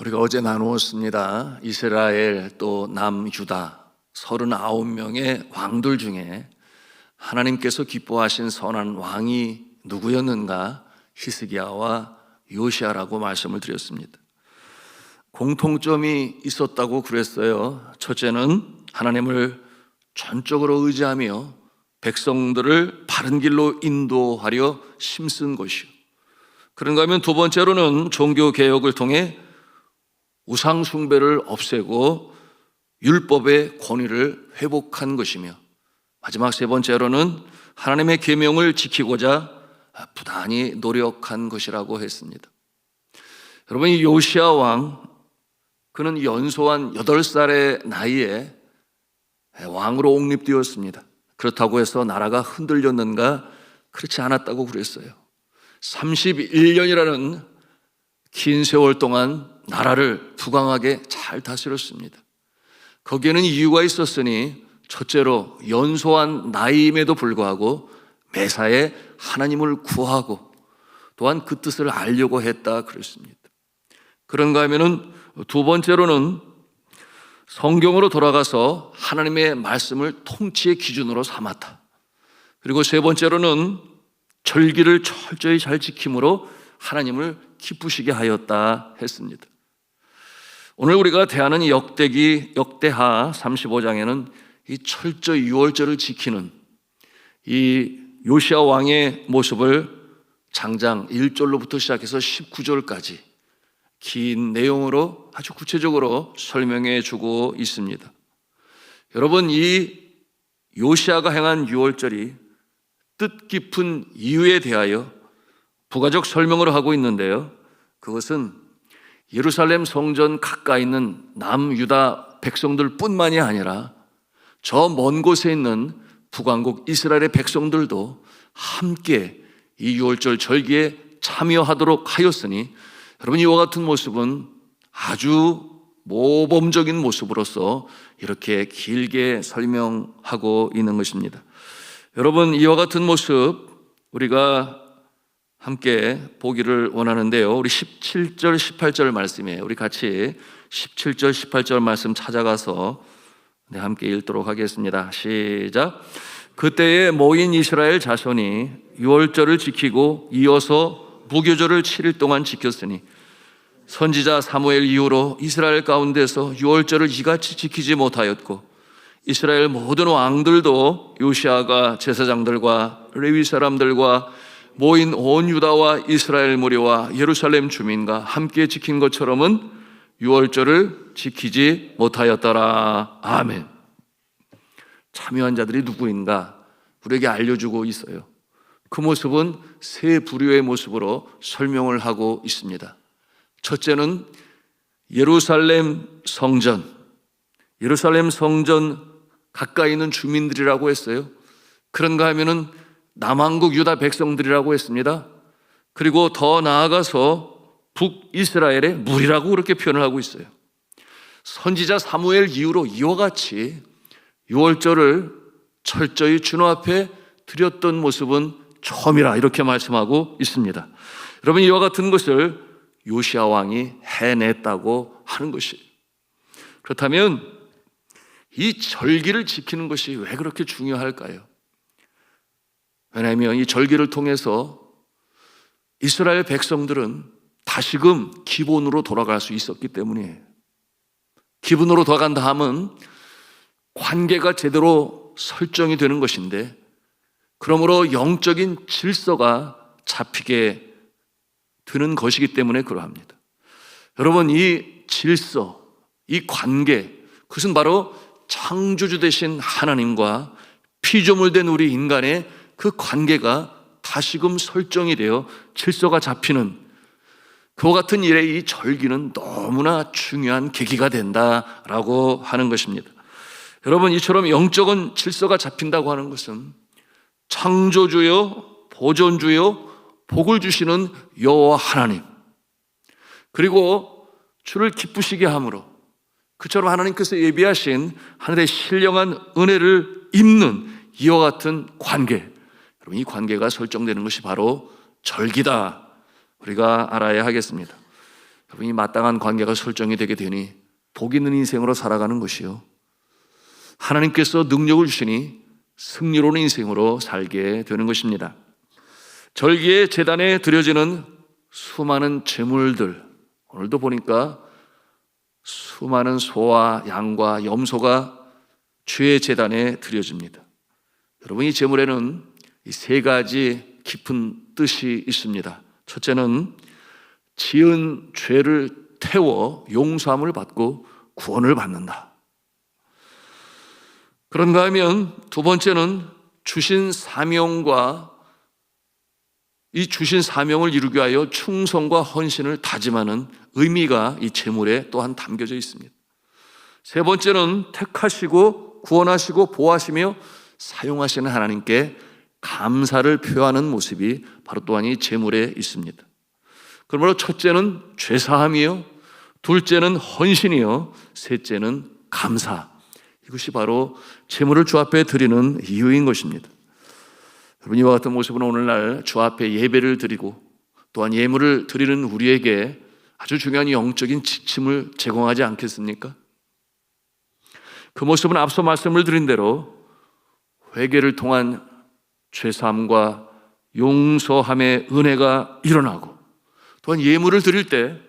우리가 어제 나누었습니다. 이스라엘 또 남유다 39명의 왕들 중에 하나님께서 기뻐하신 선한 왕이 누구였는가? 히스기야와 요시아라고 말씀을 드렸습니다. 공통점이 있었다고 그랬어요. 첫째는 하나님을 전적으로 의지하며 백성들을 바른 길로 인도하려 힘쓴 것이요. 그런가 하면 두 번째로는 종교 개혁을 통해 우상 숭배를 없애고 율법의 권위를 회복한 것이며 마지막 세 번째로는 하나님의 계명을 지키고자 부단히 노력한 것이라고 했습니다. 여러분 이 요시아 왕 그는 연소한 8살의 나이에 왕으로 옹립되었습니다. 그렇다고 해서 나라가 흔들렸는가 그렇지 않았다고 그랬어요. 31년이라는 긴 세월 동안 나라를 부강하게 잘 다스렸습니다. 거기에는 이유가 있었으니 첫째로 연소한 나이임에도 불구하고 매사에 하나님을 구하고 또한 그 뜻을 알려고 했다 그랬습니다. 그런가 하면은 두 번째로는 성경으로 돌아가서 하나님의 말씀을 통치의 기준으로 삼았다. 그리고 세 번째로는 절기를 철저히 잘 지킴으로 하나님을 기쁘시게 하였다 했습니다. 오늘 우리가 대하는 이 역대기 역대하 35장에는 이 철저히 유월절을 지키는 이 요시아 왕의 모습을 장장 1절로부터 시작해서 19절까지 긴 내용으로 아주 구체적으로 설명해 주고 있습니다. 여러분 이 요시아가 행한 유월절이 뜻 깊은 이유에 대하여 부가적 설명을 하고 있는데요. 그것은 예루살렘 성전 가까이 있는 남유다 백성들 뿐만이 아니라 저 먼 곳에 있는 북왕국 이스라엘의 백성들도 함께 이 유월절 절기에 참여하도록 하였으니 여러분 이와 같은 모습은 아주 모범적인 모습으로서 이렇게 길게 설명하고 있는 것입니다. 여러분 이와 같은 모습 우리가 함께 보기를 원하는데요. 우리 17절, 18절 말씀이에요. 우리 같이 17절, 18절 말씀 찾아가서 네, 함께 읽도록 하겠습니다. 시작. 그때에 모인 이스라엘 자손이 유월절을 지키고 이어서 무교절을 7일 동안 지켰으니 선지자 사무엘 이후로 이스라엘 가운데서 유월절을 이같이 지키지 못하였고 이스라엘 모든 왕들도 요시아가 제사장들과 레위 사람들과 모인 온 유다와 이스라엘 무리와 예루살렘 주민과 함께 지킨 것처럼은 유월절을 지키지 못하였더라. 아멘. 참여한 자들이 누구인가 우리에게 알려주고 있어요. 그 모습은 세 부류의 모습으로 설명을 하고 있습니다. 첫째는 예루살렘 성전, 예루살렘 성전 가까이 있는 주민들이라고 했어요. 그런가 하면은 남한국 유다 백성들이라고 했습니다. 그리고 더 나아가서 북이스라엘의 무리라고 그렇게 표현을 하고 있어요. 선지자 사무엘 이후로 이와 같이 유월절을 철저히 주님 앞에 드렸던 모습은 처음이라 이렇게 말씀하고 있습니다. 여러분 이와 같은 것을 요시아 왕이 해냈다고 하는 것이 그렇다면 이 절기를 지키는 것이 왜 그렇게 중요할까요? 왜냐하면 이 절기를 통해서 이스라엘 백성들은 다시금 기본으로 돌아갈 수 있었기 때문이에요. 기본으로 돌아간다 하면 관계가 제대로 설정이 되는 것인데, 그러므로 영적인 질서가 잡히게 되는 것이기 때문에 그러합니다. 여러분, 이 질서, 이 관계, 그것은 바로 창조주 되신 하나님과 피조물 된 우리 인간의 그 관계가 다시금 설정이 되어 질서가 잡히는 그와 같은 일에 이 절기는 너무나 중요한 계기가 된다라고 하는 것입니다. 여러분, 이처럼 영적인 질서가 잡힌다고 하는 것은 창조주요, 보존주요, 복을 주시는 여호와 하나님, 그리고 주를 기쁘시게 함으로 그처럼 하나님께서 예비하신 하늘의 신령한 은혜를 입는 이와 같은 관계. 여러분 이 관계가 설정되는 것이 바로 절기다. 우리가 알아야 하겠습니다. 여러분 이 마땅한 관계가 설정이 되게 되니 복 있는 인생으로 살아가는 것이요. 하나님께서 능력을 주시니 승리로는 인생으로 살게 되는 것입니다. 절기의 재단에 드려지는 수많은 제물들 오늘도 보니까 수많은 소와 양과 염소가 주의 재단에 드려집니다. 여러분 이 제물에는 이 세 가지 깊은 뜻이 있습니다. 첫째는 지은 죄를 태워 용서함을 받고 구원을 받는다. 그런가 하면 두 번째는 주신 사명과 이 주신 사명을 이루기 위하여 충성과 헌신을 다짐하는 의미가 이 제물에 또한 담겨져 있습니다. 세 번째는 택하시고 구원하시고 보호하시며 사용하시는 하나님께 감사를 표하는 모습이 바로 또한 이 제물에 있습니다. 그러므로 첫째는 죄사함이요, 둘째는 헌신이요, 셋째는 감사. 이것이 바로 제물을 주 앞에 드리는 이유인 것입니다. 여러분 이와 같은 모습은 오늘날 주 앞에 예배를 드리고 또한 예물을 드리는 우리에게 아주 중요한 영적인 지침을 제공하지 않겠습니까? 그 모습은 앞서 말씀을 드린 대로 회개를 통한 죄사함과 용서함의 은혜가 일어나고 또한 예물을 드릴 때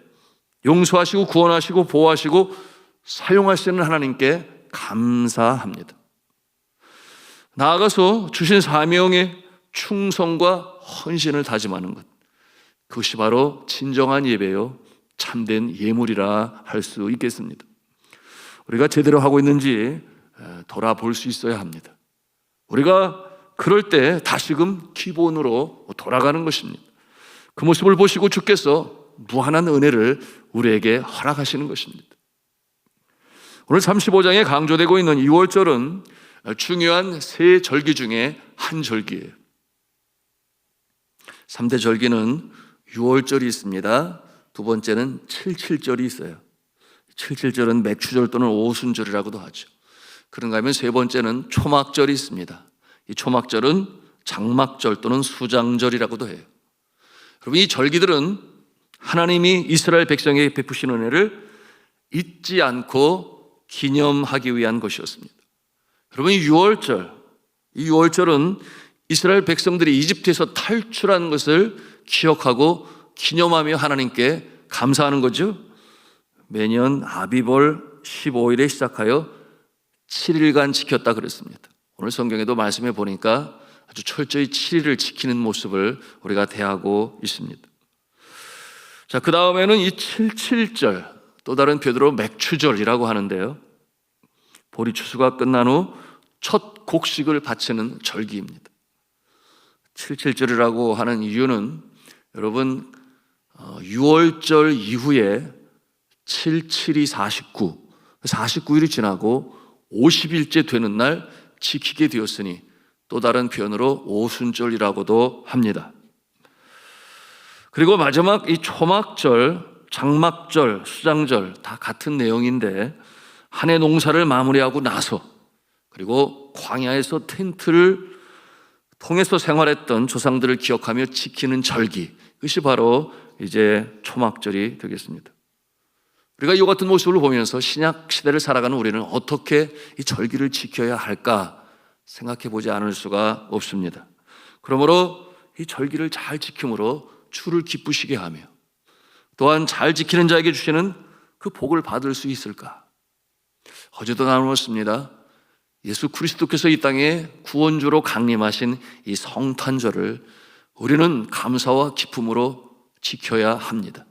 용서하시고 구원하시고 보호하시고 사용하시는 하나님께 감사합니다. 나아가서 주신 사명에 충성과 헌신을 다짐하는 것. 그것이 바로 진정한 예배요. 참된 예물이라 할 수 있겠습니다. 우리가 제대로 하고 있는지 돌아볼 수 있어야 합니다. 우리가 그럴 때 다시금 기본으로 돌아가는 것입니다. 그 모습을 보시고 주께서 무한한 은혜를 우리에게 허락하시는 것입니다. 오늘 35장에 강조되고 있는 2월절은 중요한 세 절기 중에 한 절기예요. 3대 절기는 6월절이 있습니다. 두 번째는 77절이 있어요. 77절은 맥추절 또는 오순절이라고도 하죠. 그런가 하면 세 번째는 초막절이 있습니다. 이 초막절은 장막절 또는 수장절이라고도 해요. 여러분 이 절기들은 하나님이 이스라엘 백성에게 베푸신 은혜를 잊지 않고 기념하기 위한 것이었습니다. 여러분 이 6월절, 이 6월절은 이스라엘 백성들이 이집트에서 탈출한 것을 기억하고 기념하며 하나님께 감사하는 거죠. 매년 아비벌 15일에 시작하여 7일간 지켰다 그랬습니다. 오늘 성경에도 말씀해 보니까 아주 철저히 7일을 지키는 모습을 우리가 대하고 있습니다. 자, 그 다음에는 이 77절, 또 다른 표현으로 맥추절이라고 하는데요. 보리 추수가 끝난 후 첫 곡식을 바치는 절기입니다. 77절이라고 하는 이유는 여러분 6월절 이후에 77이 49, 49일이 지나고 50일째 되는 날 지키게 되었으니 또 다른 표현으로 오순절이라고도 합니다. 그리고 마지막 이 초막절, 장막절, 수장절 다 같은 내용인데 한 해 농사를 마무리하고 나서 그리고 광야에서 텐트를 통해서 생활했던 조상들을 기억하며 지키는 절기. 그것이 바로 이제 초막절이 되겠습니다. 우리가 이 같은 모습을 보면서 신약 시대를 살아가는 우리는 어떻게 이 절기를 지켜야 할까 생각해 보지 않을 수가 없습니다. 그러므로 이 절기를 잘 지킴으로 주를 기쁘시게 하며 또한 잘 지키는 자에게 주시는 그 복을 받을 수 있을까? 어제도 나누었습니다. 예수 그리스도께서 이 땅에 구원주로 강림하신 이 성탄절을 우리는 감사와 기쁨으로 지켜야 합니다.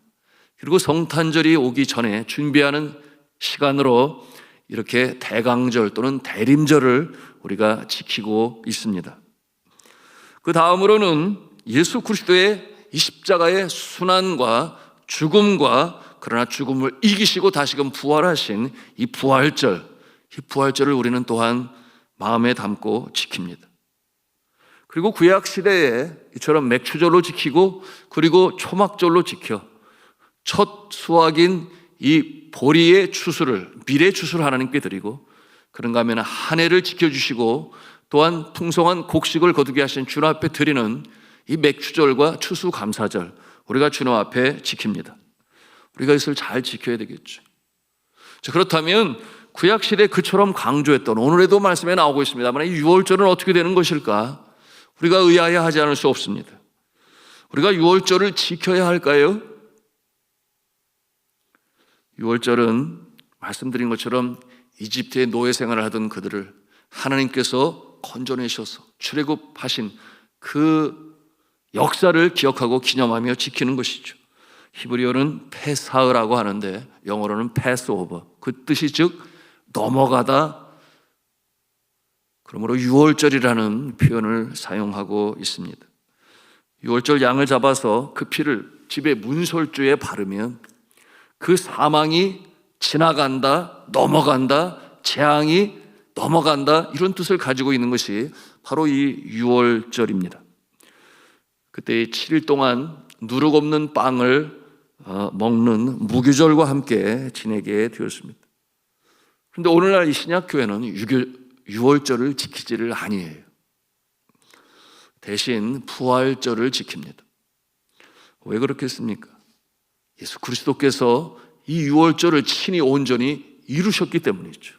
그리고 성탄절이 오기 전에 준비하는 시간으로 이렇게 대강절 또는 대림절을 우리가 지키고 있습니다. 그 다음으로는 예수 그리스도의 이 십자가의 순환과 죽음과 그러나 죽음을 이기시고 다시금 부활하신 이 부활절, 이 부활절을 우리는 또한 마음에 담고 지킵니다. 그리고 구약 시대에 이처럼 맥추절로 지키고 그리고 초막절로 지켜 첫 수확인 이 보리의 추수를 미래 추수를 하나님께 드리고 그런가 하면 한 해를 지켜주시고 또한 풍성한 곡식을 거두게 하신 주님 앞에 드리는 이 맥주절과 추수감사절 우리가 주님 앞에 지킵니다. 우리가 이것을 잘 지켜야 되겠죠. 자, 그렇다면 구약 시대 그처럼 강조했던 오늘에도 말씀에 나오고 있습니다만 이 유월절은 어떻게 되는 것일까? 우리가 의아해 하지 않을 수 없습니다. 우리가 유월절을 지켜야 할까요? 유월절은 말씀드린 것처럼 이집트의 노예 생활을 하던 그들을 하나님께서 건져내셔서 출애굽하신 그 역사를 기억하고 기념하며 지키는 것이죠. 히브리어는 페사흐라고 하는데 영어로는 패스오버. 그 뜻이 즉 넘어가다. 그러므로 유월절이라는 표현을 사용하고 있습니다. 유월절 양을 잡아서 그 피를 집의 문설주에 바르면 그 사망이 지나간다, 넘어간다, 재앙이 넘어간다 이런 뜻을 가지고 있는 것이 바로 이 유월절입니다. 그때 7일 동안 누룩 없는 빵을 어, 먹는 무교절과 함께 지내게 되었습니다. 그런데 오늘날 이 신약 교회는 유월절을 지키지를 아니해요. 대신 부활절을 지킵니다. 왜 그렇겠습니까? 예수 그리스도께서 이 유월절을 친히 온전히 이루셨기 때문이죠.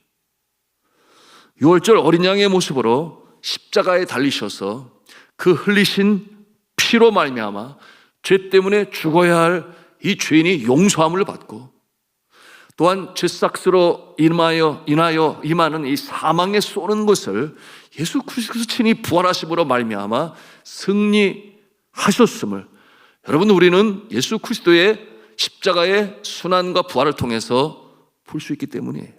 유월절 어린 양의 모습으로 십자가에 달리셔서 그 흘리신 피로 말미암아 죄 때문에 죽어야 할 이 죄인이 용서함을 받고 또한 죄싹스로 임하여 인하여 임하는 이 사망에 쏘는 것을 예수 그리스도 친히 부활하심으로 말미암아 승리하셨음을 여러분 우리는 예수 그리스도의 십자가의 순환과 부활을 통해서 볼 수 있기 때문이에요.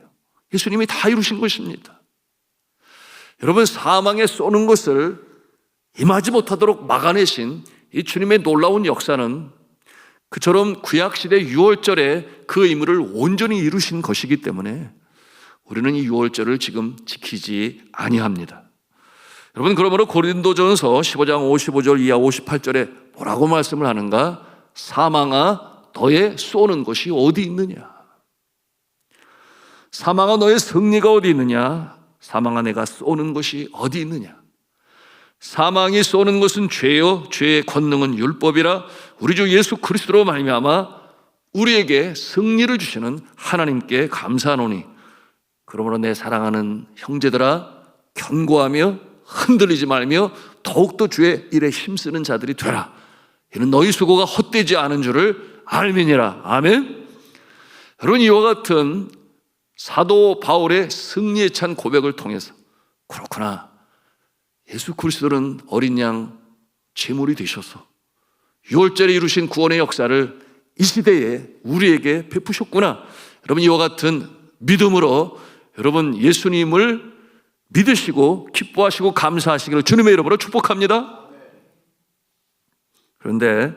예수님이 다 이루신 것입니다. 여러분 사망에 쏘는 것을 임하지 못하도록 막아내신 이 주님의 놀라운 역사는 그처럼 구약시대 6월절에 그 의무를 온전히 이루신 것이기 때문에 우리는 이 6월절을 지금 지키지 아니합니다. 여러분 그러므로 고린도전서 15장 55절 이하 58절에 뭐라고 말씀을 하는가? 사망아 너의 쏘는 것이 어디 있느냐? 사망아 너의 승리가 어디 있느냐? 사망아 내가 쏘는 것이 어디 있느냐? 사망이 쏘는 것은 죄요. 죄의 권능은 율법이라 우리 주 예수 그리스도로 말미암아 우리에게 승리를 주시는 하나님께 감사하노니 그러므로 내 사랑하는 형제들아 견고하며 흔들리지 말며 더욱더 주의 일에 힘쓰는 자들이 되라. 이는 너희 수고가 헛되지 않은 줄을 알미니라. 아멘. 여러분 이와 같은 사도 바울의 승리에 찬 고백을 통해서 그렇구나 예수 그리스도는 어린 양 제물이 되셔서 6월절에 이루신 구원의 역사를 이 시대에 우리에게 베푸셨구나. 여러분 이와 같은 믿음으로 여러분 예수님을 믿으시고 기뻐하시고 감사하시기를 주님의 이름으로 축복합니다. 그런데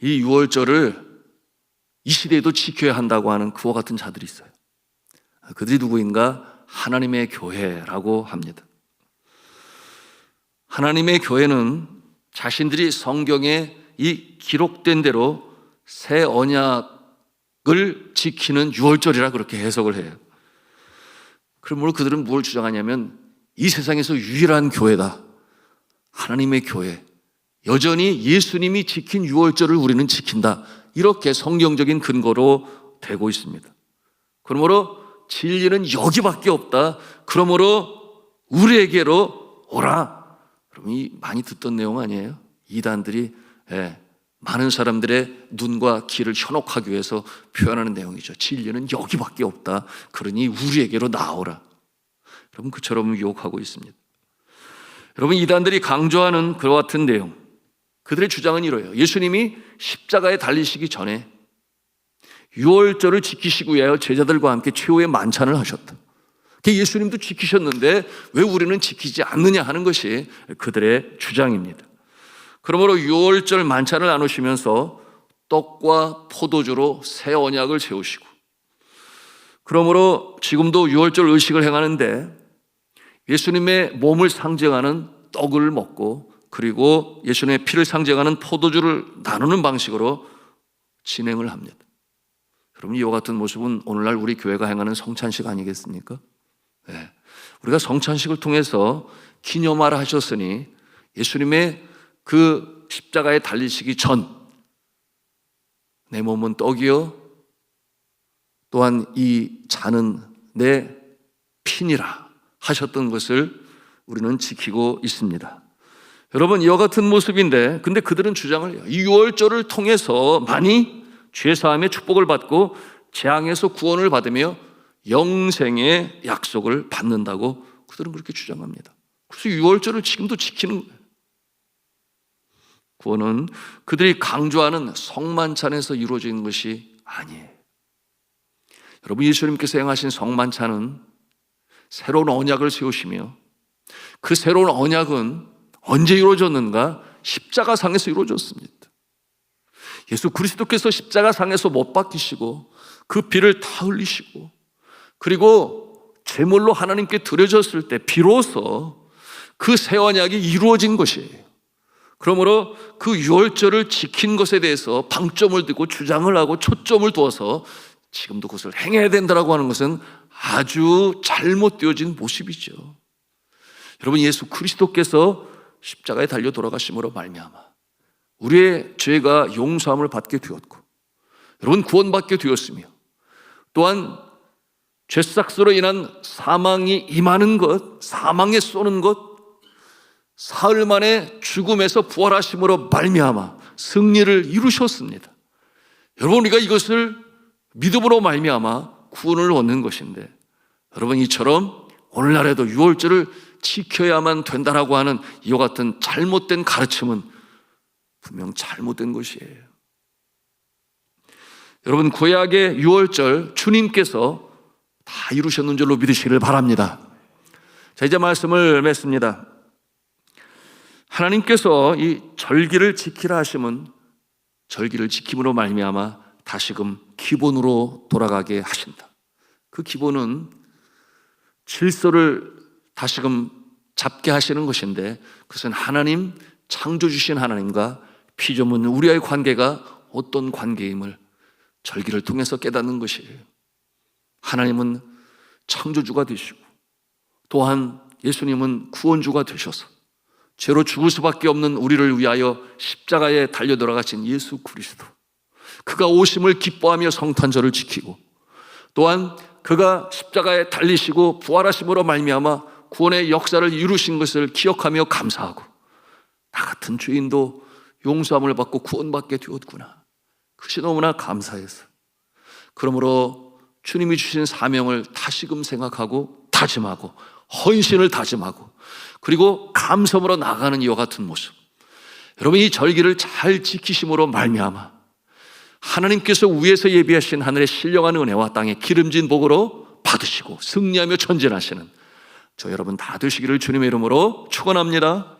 이 6월절을 이 시대에도 지켜야 한다고 하는 그와 같은 자들이 있어요. 그들이 누구인가? 하나님의 교회라고 합니다. 하나님의 교회는 자신들이 성경에 이 기록된 대로 새 언약을 지키는 유월절이라 그렇게 해석을 해요. 그러므로 그들은 뭘 주장하냐면 이 세상에서 유일한 교회다. 하나님의 교회. 여전히 예수님이 지킨 유월절을 우리는 지킨다. 이렇게 성경적인 근거로 되고 있습니다. 그러므로 진리는 여기밖에 없다. 그러므로 우리에게로 오라. 그럼 이 많이 듣던 내용 아니에요? 이단들이 예, 많은 사람들의 눈과 귀를 현혹하기 위해서 표현하는 내용이죠. 진리는 여기밖에 없다. 그러니 우리에게로 나오라. 여러분 그처럼 유혹하고 있습니다. 여러분 이단들이 강조하는 그와 같은 내용. 그들의 주장은 이래요. 예수님이 십자가에 달리시기 전에 유월절을 지키시기 위하여 제자들과 함께 최후의 만찬을 하셨다. 예수님도 지키셨는데 왜 우리는 지키지 않느냐 하는 것이 그들의 주장입니다. 그러므로 유월절 만찬을 나누시면서 떡과 포도주로 새 언약을 세우시고 그러므로 지금도 유월절 의식을 행하는데 예수님의 몸을 상징하는 떡을 먹고 그리고 예수님의 피를 상징하는 포도주를 나누는 방식으로 진행을 합니다. 여러분 이와 같은 모습은 오늘날 우리 교회가 행하는 성찬식 아니겠습니까? 네. 우리가 성찬식을 통해서 기념하라 하셨으니 예수님의 그 십자가에 달리시기 전 내 몸은 떡이요 또한 이 잔은 내 피니라 하셨던 것을 우리는 지키고 있습니다. 여러분 이와 같은 모습인데 근데 그들은 주장을 유월절을 통해서 많이 죄 사함의 축복을 받고 재앙에서 구원을 받으며 영생의 약속을 받는다고 그들은 그렇게 주장합니다. 그래서 유월절을 지금도 지키는 거예요. 구원은 그들이 강조하는 성만찬에서 이루어진 것이 아니에요. 여러분 예수님께서 행하신 성만찬은 새로운 언약을 세우시며 그 새로운 언약은 언제 이루어졌는가? 십자가상에서 이루어졌습니다. 예수 그리스도께서 십자가상에서 못 박히시고 그 피를 다 흘리시고 그리고 제물로 하나님께 드려졌을 때 비로소 그 새 언약이 이루어진 것이에요. 그러므로 그 유월절을 지킨 것에 대해서 방점을 두고 주장을 하고 초점을 두어서 지금도 그것을 행해야 된다라고 하는 것은 아주 잘못되어진 모습이죠. 여러분 예수 그리스도께서 십자가에 달려 돌아가심으로 말미암아 우리의 죄가 용서함을 받게 되었고 여러분 구원받게 되었으며 또한 죄삭스로 인한 사망이 임하는 것, 사망에 쏘는 것, 사흘 만에 죽음에서 부활하심으로 말미암아 승리를 이루셨습니다. 여러분 우리가 이것을 믿음으로 말미암아 구원을 얻는 것인데 여러분 이처럼 오늘날에도 유월절을 지켜야만 된다라고 하는 이와 같은 잘못된 가르침은 분명 잘못된 것이에요. 여러분 구약의 유월절 주님께서 다 이루셨는 줄로 믿으시기를 바랍니다. 자 이제 말씀을 맺습니다. 하나님께서 이 절기를 지키라 하심은 절기를 지킴으로 말미암아 다시금 기본으로 돌아가게 하신다. 그 기본은 질서를 다시금 잡게 하시는 것인데 그것은 하나님 창조 주신 하나님과 피조물 우리와의 관계가 어떤 관계임을 절기를 통해서 깨닫는 것이에요. 하나님은 창조주가 되시고 또한 예수님은 구원주가 되셔서 죄로 죽을 수밖에 없는 우리를 위하여 십자가에 달려 돌아가신 예수 그리스도. 그가 오심을 기뻐하며 성탄절을 지키고 또한 그가 십자가에 달리시고 부활하심으로 말미암아 구원의 역사를 이루신 것을 기억하며 감사하고 나 같은 죄인도 용서함을 받고 구원받게 되었구나. 그것이 너무나 감사해서 그러므로 주님이 주신 사명을 다시금 생각하고 다짐하고 헌신을 다짐하고 그리고 감성으로 나가는 이와 같은 모습. 여러분 이 절기를 잘 지키심으로 말미암아 하나님께서 위에서 예비하신 하늘의 신령한 은혜와 땅의 기름진 복으로 받으시고 승리하며 전진하시는 저 여러분 다 되시기를 주님의 이름으로 축원합니다.